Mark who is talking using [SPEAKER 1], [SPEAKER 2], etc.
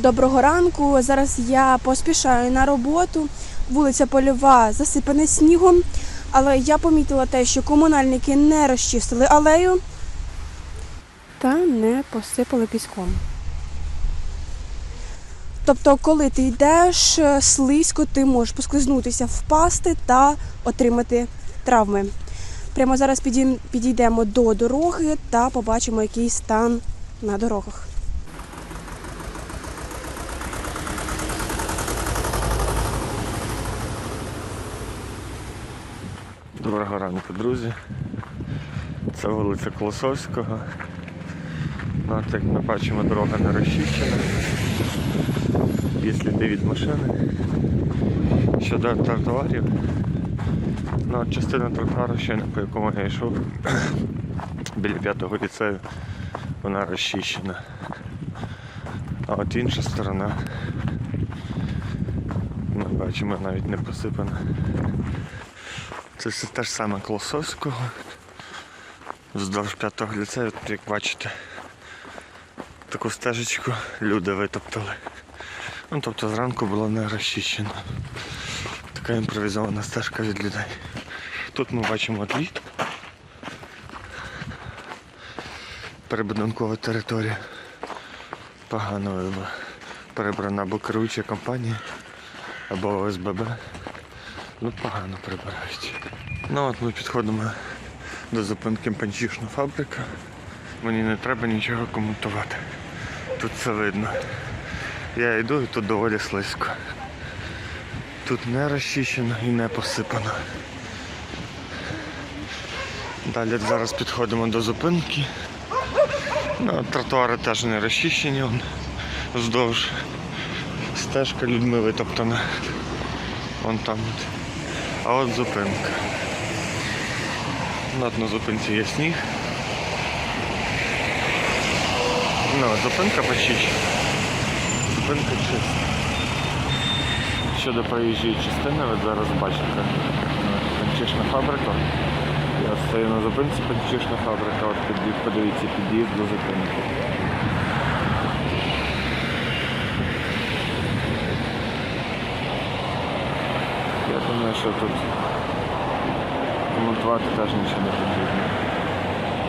[SPEAKER 1] Доброго ранку. Зараз я поспішаю на роботу. Вулиця Польова засипана снігом, але я помітила те, що комунальники не розчистили алею та не посипали піском. Тобто, коли ти йдеш е, слизько, ти можеш поскользнутися, впасти та отримати травми. Прямо зараз підійдемо до дороги та побачимо, який стан на дорогах.
[SPEAKER 2] Доброго ранку, друзі. Це вулиця Колосовського. Ну, як ми бачимо, дорога не розчищена. Є сліди від машини. Щодо тротуарів. Ну, частина тротуару ще по якому я йшов. Біля п'ятого ліцею вона розчищена. А от інша сторона. Ми бачимо навіть не посипана. Це все те ж саме Колосовського. Вздовж п'ятого ліцею, як бачите, таку стежечку люди витоптали. Ну, тобто зранку було не розчищено. Така імпровізована стежка від людей. Тут ми бачимо дві. Перебудинкова територія. Погано вибор. Перебрана або керуюча компанія, або ОСББ. Ну, погано прибирають. Ну от ми підходимо до зупинки панчішна фабрика. Мені не треба нічого коментувати. Тут все видно. Я йду і тут доволі слизько. Тут не розчищено і не посипано. Далі зараз підходимо до зупинки. Ну, тротуари теж не розчищені. он Вздовж стежка людьми витоптана. Вон там. А от зупинка. От на зупинці є сніг. Ну, зупинка почищена. Зупинка чиста. Щодо проїжджої частини, ви зараз бачите панчишна фабрика. Я стою на зупинці панчишна фабрика, от подивіться, під'їзд до зупинки. Я думаю, що тут коментувати теж нічого не буде.